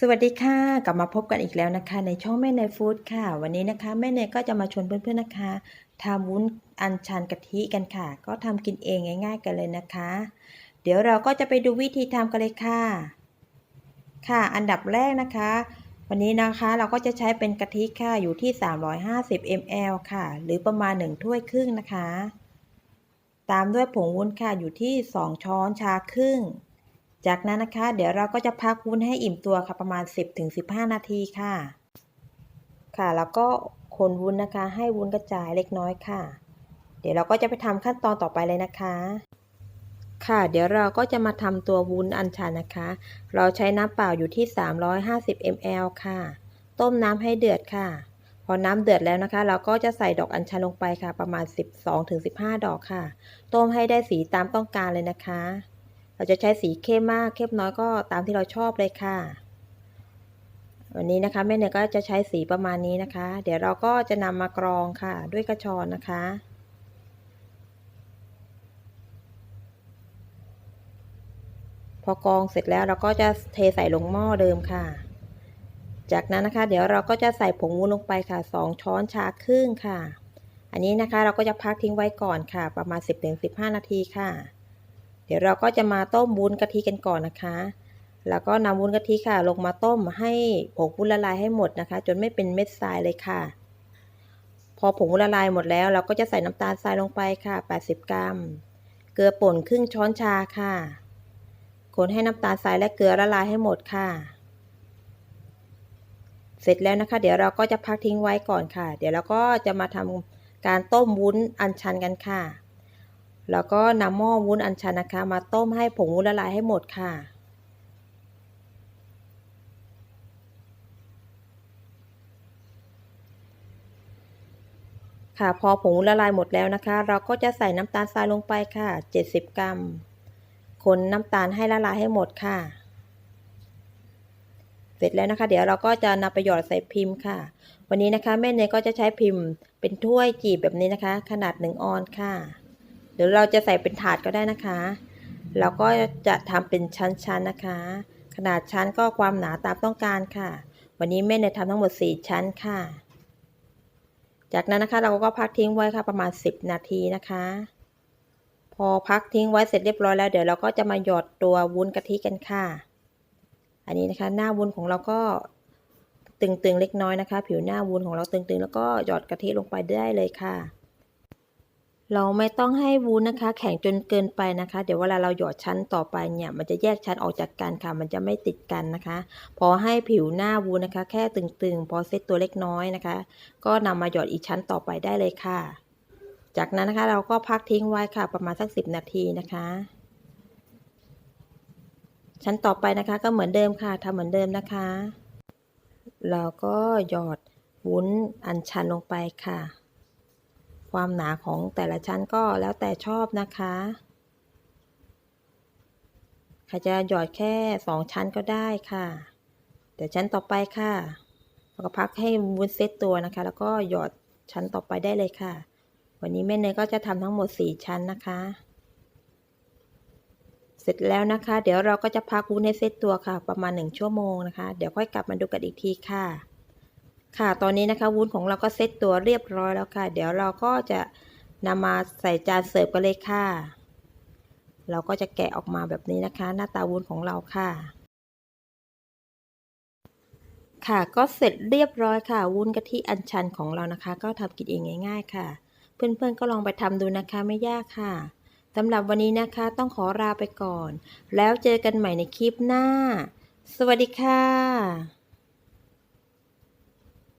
สวัสดีค่ะ กลับมาพบกันอีกแล้วนะคะ ในช่องแม่เนยฟู้ดค่ะ วันนี้นะคะแม่เนยก็จะมาชวนเพื่อนๆนะคะทำวุ้นอัญชันกะทิกันค่ะ ก็ทำกินเองง่าย ๆ กันเลยนะคะ เดี๋ยวเราก็จะไปดูวิธีทำกันเลยค่ะ ค่ะ อันดับแรกนะคะ วันนี้นะคะเราก็จะใช้เป็นกะทิค่ะอยู่ที่ 350 ml ค่ะ หรือประมาณ 1 ถ้วยครึ่งนะคะ ตามด้วยผงวุ้นค่ะอยู่ที่ 2 ช้อนชาครึ่ง จากนั้นนะคะ เดี๋ยวเราก็จะพักวุ้นให้อิ่มตัวค่ะประมาณ 10-15 นาทีค่ะ ค่ะแล้วก็คนวุ้นนะคะ ให้วุ้นกระจายเล็กน้อยค่ะ เดี๋ยวเราก็จะไปทำขั้นตอนต่อไปเลยนะคะ ค่ะ เดี๋ยวเราก็จะมาทำตัววุ้นอัญชันนะคะ เราใช้น้ำเปล่าอยู่ที่ 350 ml ค่ะ ต้มน้ำให้เดือดค่ะ พอน้ำเดือดแล้วนะคะ เราก็จะใส่ดอกอัญชันลงไปค่ะ ประมาณ 12-15 ดอกค่ะ ต้มให้ได้สีตามต้องการเลยนะคะ เราจะใช้สีเข้มมากเข้มน้อยก็ตามที่เราชอบเลยค่ะ วันนี้นะคะแม่เนยก็จะใช้สีประมาณนี้นะคะ เดี๋ยวเราก็จะนำมากรองค่ะ ด้วยกระชอนนะคะพอกรองเสร็จแล้วเราก็จะเทใส่ลงหม้อเดิมค่ะ จากนั้นนะคะ เดี๋ยวเราก็จะใส่ผงวุ้นลงไปค่ะ 2 ช้อนชาครึ่งค่ะ อันนี้นะคะเราก็จะพักทิ้งไว้ก่อนค่ะ ประมาณ 10-15 นาทีค่ะ เดี๋ยวเราก็จะมาต้มวุ้นกะทิกันก่อนนะคะ แล้วก็นำวุ้นกะทิค่ะ ลงมาต้มให้ผงวุ้นละลายให้หมดนะคะ จนไม่เป็นเม็ดทรายเลยค่ะ พอผงวุ้นละลายหมดแล้ว เราก็จะใส่น้ำตาลทรายลงไปค่ะ 80 กรัม เกลือป่นครึ่งช้อนชาค่ะ คนให้น้ำตาลทรายและเกลือละลายให้หมดค่ะ เสร็จแล้วนะคะ เดี๋ยวเราก็จะพักทิ้งไว้ก่อนค่ะ เดี๋ยวเราก็จะมาทำการต้มวุ้นอัญชันกันค่ะ แล้วก็นำหม้อวุ้นอัญชันนะคะ มาต้มให้ผงวุ้นละลายให้หมดค่ะ ค่ะพอผงวุ้นละลายหมดแล้วนะคะ เราก็จะใส่น้ำตาลทรายลงไปค่ะ 70 กรัม คนน้ำตาลให้ละลายให้หมดค่ะ เสร็จแล้วนะคะ เดี๋ยวเราก็จะนำไปหยอดใส่พิมพ์ค่ะ วันนี้นะคะแม่เนยก็จะใช้พิมพ์เป็นถ้วยจีบแบบนี้นะคะ ขนาด 1 ออนค่ะ หรือเราจะใส่เป็นถาดก็ได้นะคะ เราก็จะทำเป็นชั้นๆนะคะ ขนาดชั้นก็ความหนาตามต้องการค่ะ วันนี้แม่เนี่ยทำทั้งหมด 4 ชั้นค่ะ จากนั้นนะคะเราก็พักทิ้งไว้ค่ะประมาณ 10 นาทีนะคะ พอพักทิ้งไว้เสร็จเรียบร้อยแล้วเดี๋ยวเราก็จะมาหยอดตัววุ้นกะทิกันค่ะ อันนี้นะคะหน้าวุ้นของเราก็ตึงๆเล็กน้อยนะคะ ผิวหน้าวุ้นของเราตึงๆ แล้วก็หยอดกะทิลงไปได้เลยค่ะ เราไม่ต้องให้วุ้นนะคะ แข็งจนเกินไปนะคะ เดี๋ยวเวลาเราหยอดชั้นต่อไปเนี่ย มันจะแยกชั้นออกจากกันค่ะ มันจะไม่ติดกันนะคะ พอให้ผิวหน้าวุ้นนะคะ แค่ตึงๆ พอเซตตัวเล็กน้อยนะคะ ก็นำมาหยอดอีกชั้นต่อไปได้เลยค่ะ จากนั้นนะคะเราก็พักทิ้งไว้ค่ะ ประมาณสักสิบนาทีนะคะ ชั้นต่อไปนะคะก็เหมือนเดิมค่ะทำเหมือนเดิมนะคะ เราก็หยอดวุ้นอัญชันลงไปค่ะ ความหนาของแต่ละชั้นก็แล้วแต่ชอบนะคะใครจะหยอดแค่สองชั้นก็ได้ค่ะ เดี๋ยวชั้นต่อไปค่ะเราก็พักให้วุ้นเซตตัวนะคะ แล้วก็หยอดชั้นต่อไปได้เลยค่ะ วันนี้แม่เนยก็จะทำทั้งหมด 4 ชั้นนะคะ เสร็จแล้วนะคะ เดี๋ยวเราก็จะพักวุ้นให้เซตตัวค่ะ ประมาณ 1 ชั่วโมงนะคะ เดี๋ยวค่อยกลับมาดูกันอีกทีค่ะ ค่ะ ตอนนี้นะคะวุ้นของเราก็เซตตัวเรียบร้อยแล้วค่ะ เดี๋ยวเราก็จะนำมาใส่จานเสิร์ฟกันเลยค่ะ เราก็จะแกะออกมาแบบนี้นะคะ หน้าตาวุ้นของเราค่ะ ค่ะก็เสร็จเรียบร้อยค่ะ วุ้นกะทิอัญชันของเรานะคะ ก็ทำกินเองง่าย ๆ ค่ะ เพื่อนๆก็ลองไปทำดูนะคะไม่ยากค่ะสำหรับวันนี้นะคะต้องขอลาไปก่อน แล้วเจอกันใหม่ในคลิปหน้า สวัสดีค่ะ